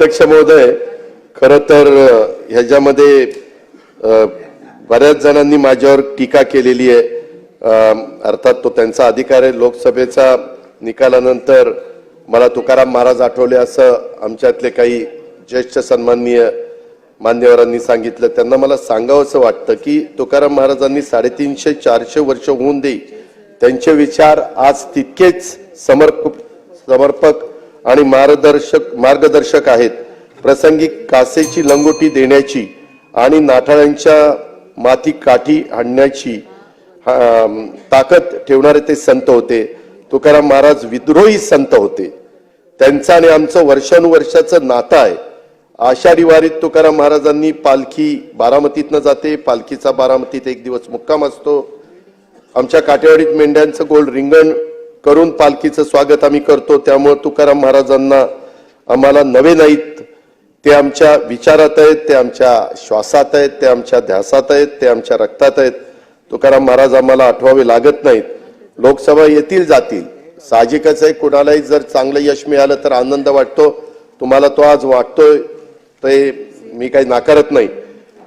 अध्यक्ष महोदय खर तर ह्याच्यामध्ये बऱ्याच जणांनी माझ्यावर टीका केलेली आहे. अर्थात तो त्यांचा अधिकार आहे. लोकसभेचा निकालानंतर मला तुकाराम महाराज आठवले असं आमच्यातले काही ज्येष्ठ सन्माननीय मान्यवरांनी सांगितलं. त्यांना मला सांगावंसं वाटतं की तुकाराम महाराजांनी साडेतीनशे चारशे वर्ष होऊन देई त्यांचे विचार आज तितकेच समर्प समर्पक आणि मार्गदर्शक मार्गदर्शक आहेत. प्रसंगी कासेची लंगोटी देण्याची आणि नाठाळांच्या माती काठी हाणण्याची ताकद ठेवणारे ते संत होते. तुकाराम महाराज विद्रोही संत होते. त्यांचं आणि आमचं वर्षानुवर्षाचं नातं आहे. आषाढी वारीत तुकाराम महाराजांनी पालखी बारामतीतनं जाते. पालखीचा बारामतीत एक दिवस मुक्काम असतो. आमच्या काटेवाडीत मेंढ्यांचं गोल रिंगण करून पालखीचं स्वागत आम्ही करतो. त्यामुळे तुकाराम महाराजांना आम्हाला नवे नाहीत. ते आमच्या विचारात आहेत ते आमच्या श्वासात आहेत ते आमच्या ध्यासात आहेत ते आमच्या रक्तात आहेत. तुकाराम महाराज आम्हाला आठवावे लागत नाहीत. लोकसभा येतील जातील. साहजिकच आहे कुणालाही जर चांगलं यश मिळालं तर आनंद वाटतो. तुम्हाला तो आज वाटतोय ते मी काही नाकारत नाही.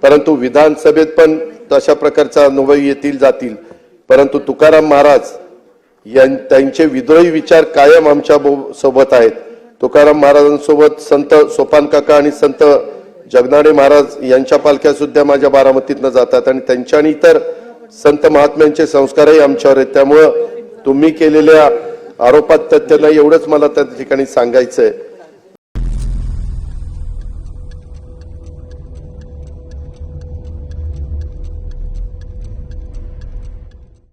परंतु विधानसभेत पण तशा प्रकारचा अनुभव येतील जातील. परंतु तुकाराम महाराज त्यांचे विद्रोही विचार कायम आमच्या बो- सोबत आहेत. तुकाराम महाराजांसोबत संत सोपान काका आणि संत जगनाडे महाराज यांच्या पालख्या सुद्धा माझ्या बारामतीतनं जातात आणि त्यांच्या आणि इतर संत महात्म्यांचे संस्कारही आमच्यावर आहेत. त्यामुळं तुम्ही केलेल्या आरोपात तथ्य नाही एवढंच मला त्या ठिकाणी सांगायचं आहे